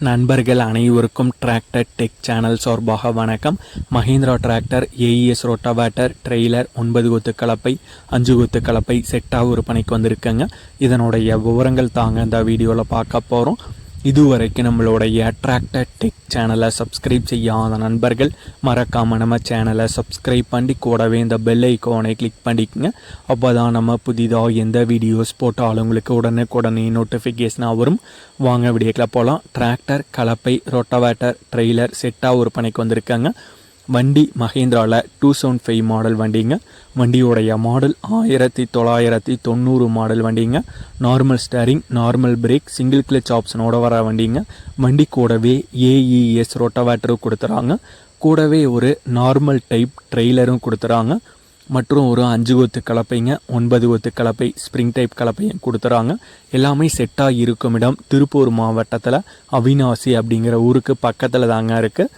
நண்பர்கள் அனைவருக்கும் tractor tech channel சார்பாக வணக்கம். Mahindra tractor AES rotavator trailer ஒன்பது கொத்து கலப்பை அஞ்சு கொத்து கலப்பை செட்டாக விற்பனைக்கு வந்திருக்கேங்க. இதனுடைய விவரங்கள் தாங்க இந்த வீடியோவில் பார்க்க போகிறோம் இதுவரைக்கும் நம்மளுடைய டிராக்டர் டெக் சேனலை சப்ஸ்கிரைப் செய்யாத நண்பர்கள் மறக்காமல் நம்ம சேனலை சப்ஸ்கிரைப் பண்ணி கூடவே இந்த பெல் ஐக்கோனை கிளிக் பண்ணிக்கோங்க. அப்போ தான் நம்ம புதிதாக எந்த வீடியோஸ் போட்டாலும் உங்களுக்கு உடனுக்குடனே நோட்டிஃபிகேஷனாக வரும். வாங்க வீடியோக்கில் போகலாம் டிராக்டர் கலப்பை ரொட்டவேட்டர் ட்ரெய்லர் செட்டாக விற்பனைக்கு வந்திருக்காங்க. வண்டி மஹேந்திராவில் டூ செவன் ஃபைவ் மாடல் வண்டிங்க. வண்டியோடைய மாடல் ஆயிரத்தி தொள்ளாயிரத்தி தொண்ணூறு மாடல் வண்டிங்க. Normal steering normal brake single clutch ஆப்ஷனோட வர வண்டிங்க. வண்டி கூடவே ஏஇஎஸ் ரொட்டவேட்டரும் கொடுத்துறாங்க. கூடவே ஒரு நார்மல் டைப் ட்ரெய்லரும் கொடுத்துறாங்க. மற்றும் ஒரு அஞ்சு கொத்து கலப்பைங்க ஒன்பது கொத்து கலப்பை ஸ்ப்ரிங் டைப் கலப்பையும் கொடுத்துறாங்க. எல்லாமே செட்டாக இருக்கும் இடம். திருப்பூர் மாவட்டத்தில் அவினாசி அப்படிங்கிற ஊருக்கு பக்கத்தில் தாங்க இருக்குது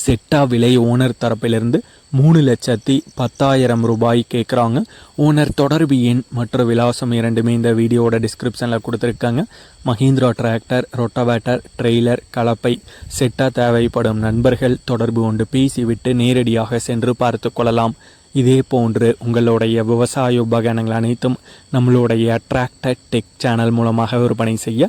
செட்டா விலை ஓனர் தரப்பிலிருந்து மூணு லட்சத்தி பத்தாயிரம் ரூபாய் கேட்குறாங்க ஓனர் தொடர்பு எண் மற்றும் விலாசம் இரண்டுமே இந்த வீடியோவோட டிஸ்கிரிப்ஷனில் கொடுத்துருக்காங்க. மஹிந்திரா டிராக்டர் ரொட்டவேட்டர் ட்ரெய்லர் கலப்பை செட்டா தேவைப்படும் நண்பர்கள் தொடர்பு கொண்டு பேசிவிட்டு நேரடியாக சென்று பார்த்து கொள்ளலாம். இதே போன்று உங்களுடைய விவசாய உபகரணங்கள் அனைத்தும் நம்மளுடைய டிராக்டர் டெக் சேனல் மூலமாக விற்பனை செய்ய